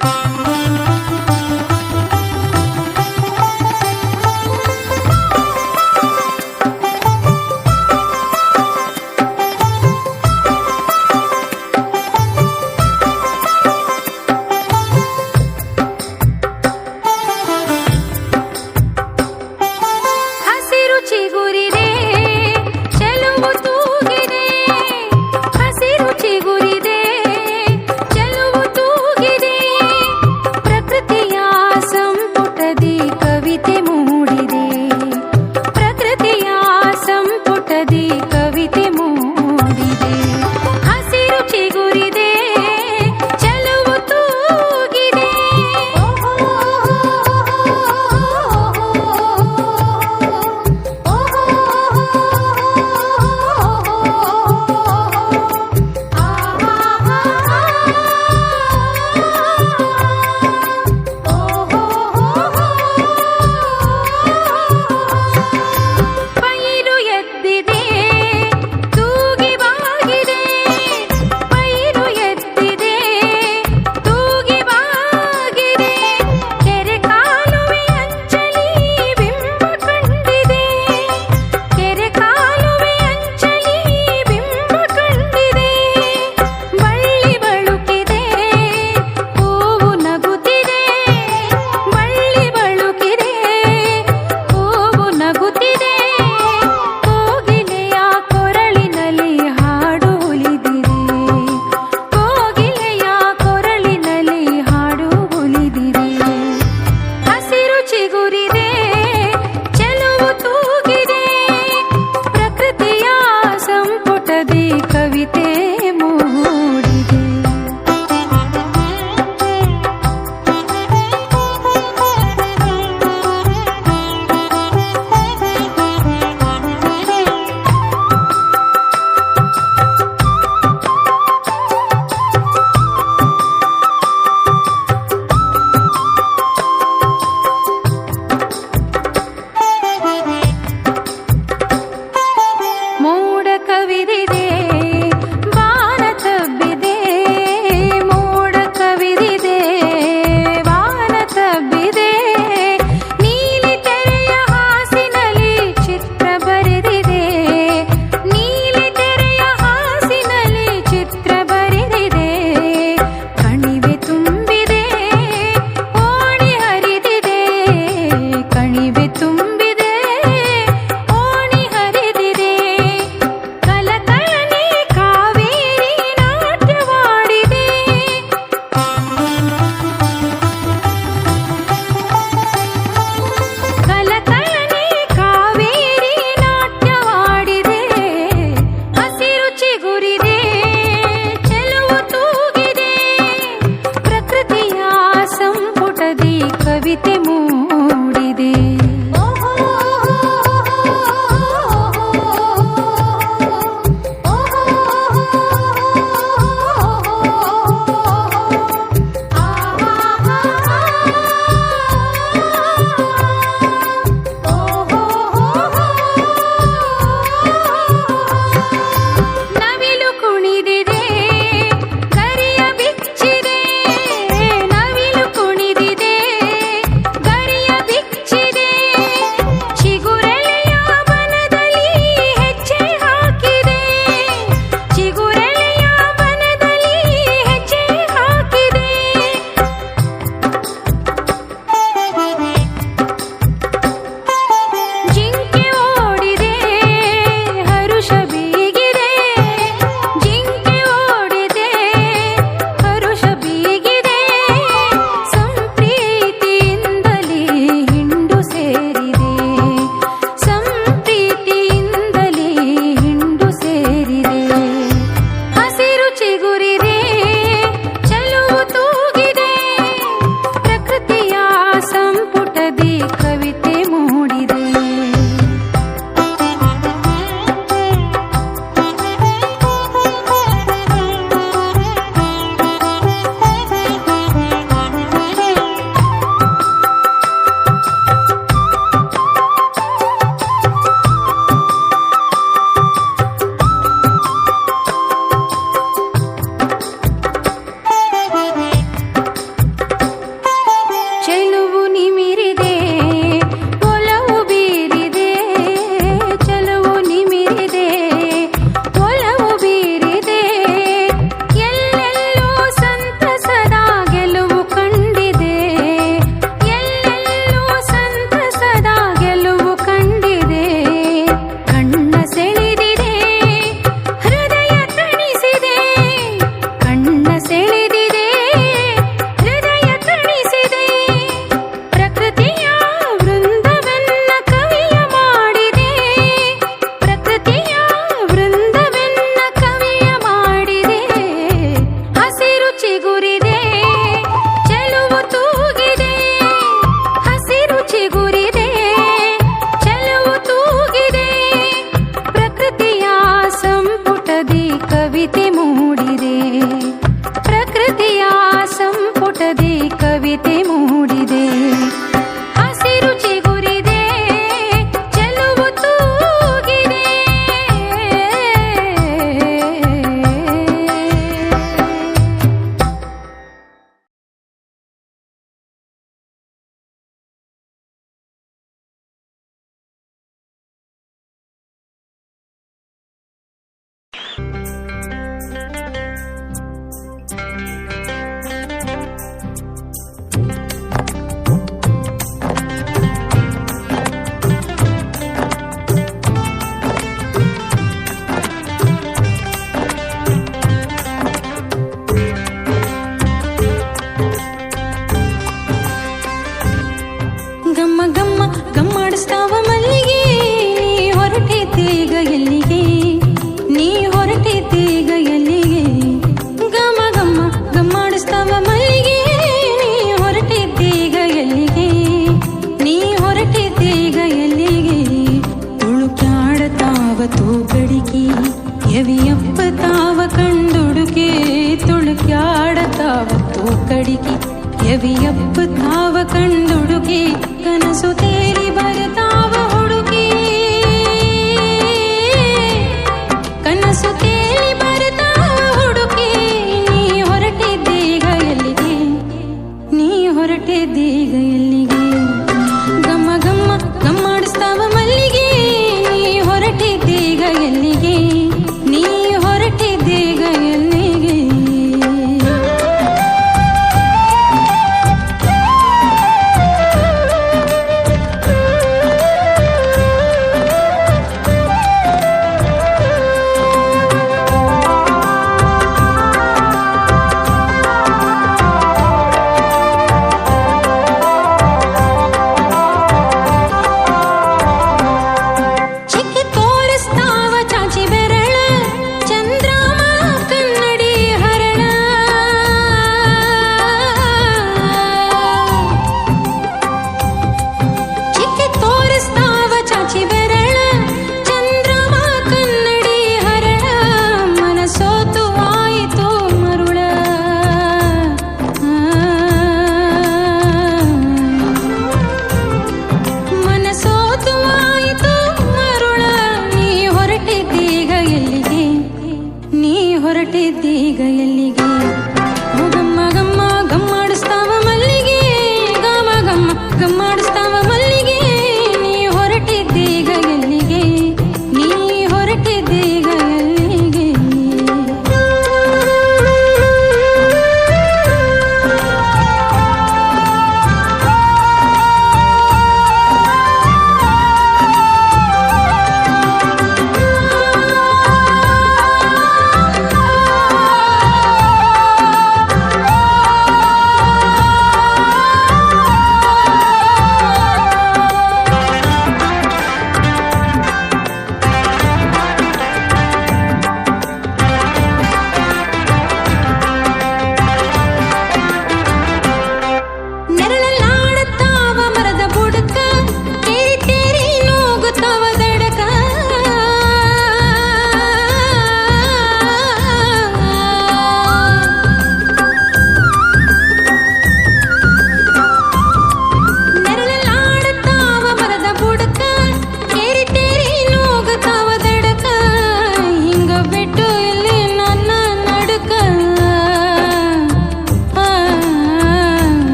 Música ಮುಗಿಸ್ತಾವ ಮಲ್ಲಿಗೆ, ನೀ ಹೊರಟೆ ತೀಗ ಎಲ್ಲಿಗೆ? ನೀ ಹೊರಟಿದ್ದೀಗ ಎಲ್ಲಿಗೆ? ಗಮ ಗಮ್ಮ ಗಮ್ಮಾಡಿಸ್ತಾವ ಮಲ್ಲಿಗೆ, ನೀ ಹೊರಟಿದ್ದೀಗ ಎಲ್ಲಿಗೆ? ನೀ ಹೊರಟಿದ್ದೀಗ ಎಲ್ಲಿಗೆ? ತುಳುಕ್ಯಾಡತಾವ ತೂಗಡಿಗೆ ಎವಿಯಪ್ಪ ತಾವ ಕಂಡುಡುಗೆ ತುಳುಕ್ಯಾಡತಾವ ತೂಕಡಿಗೆ ಎವಿಯಪ್ಪ ತಾವ ಕಂಡುಡುಗೆ ಕನಸು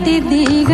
ಹೊರಟಿದ್ದೀಗ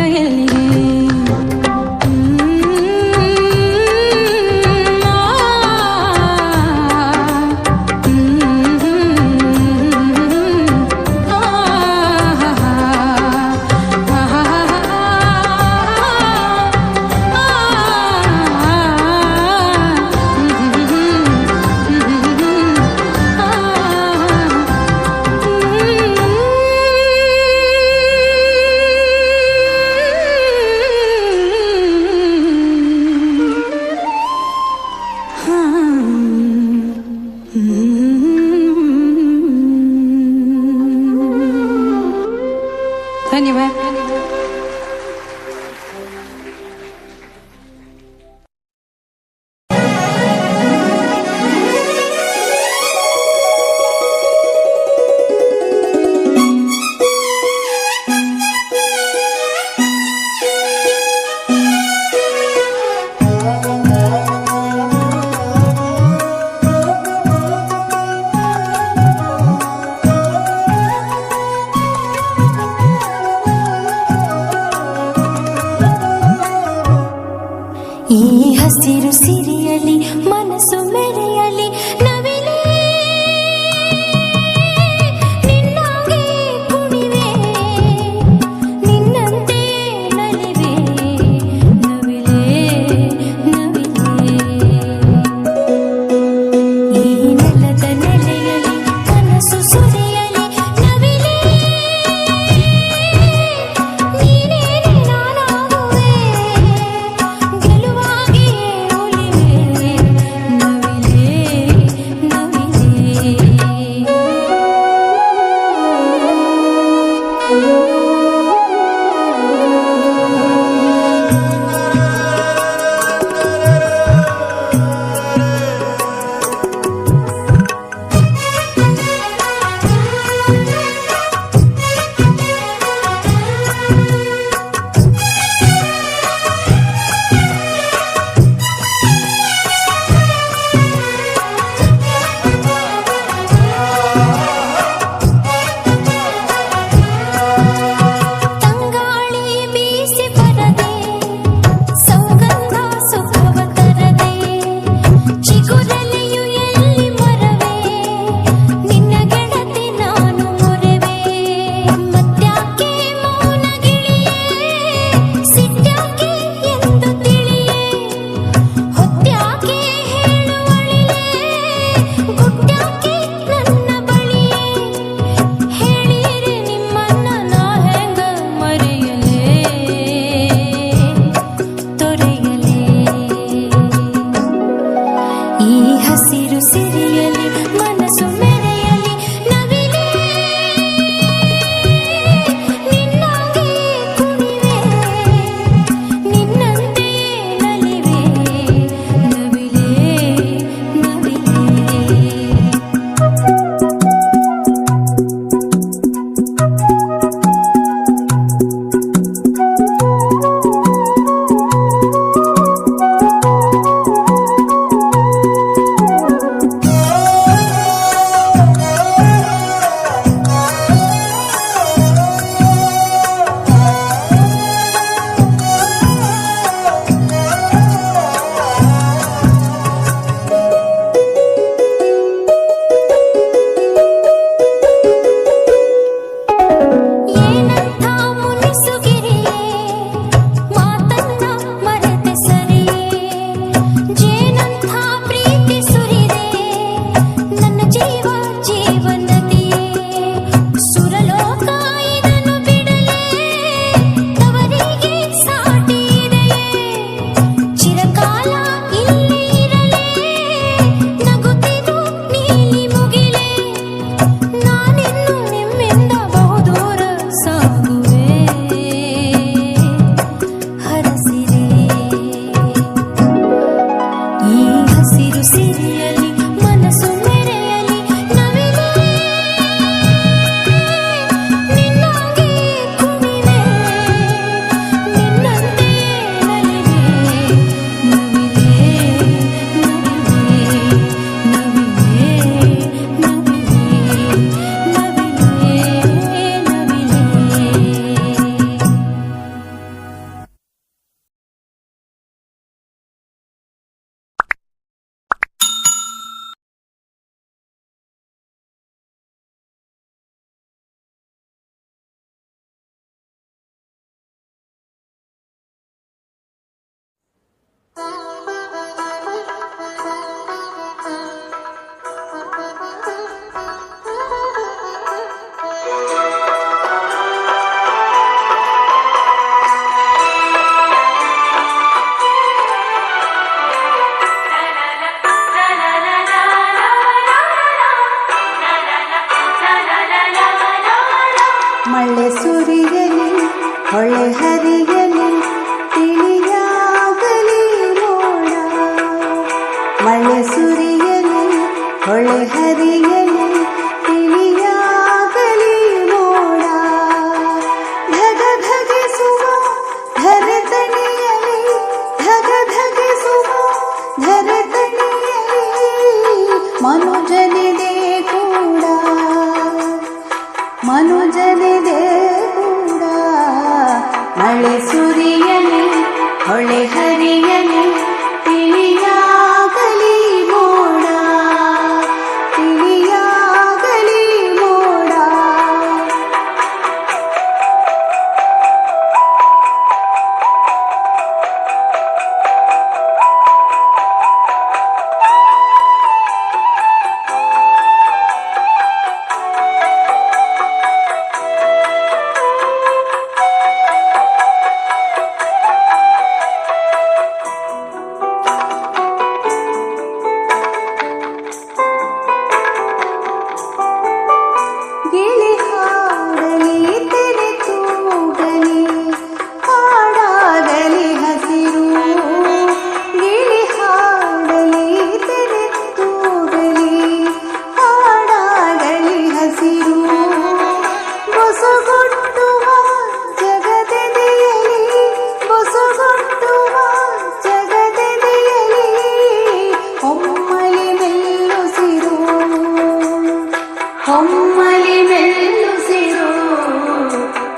ಒಮ್ಮಲಿ ಮೆಲ್ಲುಸಿರು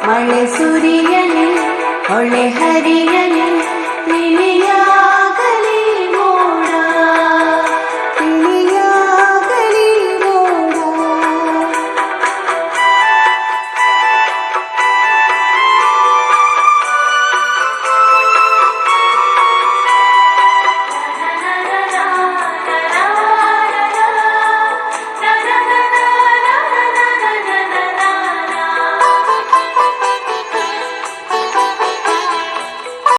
ಮಳೆ ಸುರಿಯಲಿ ಹೊಳೆ ಹರಿಯಲಿ ನಿನಯ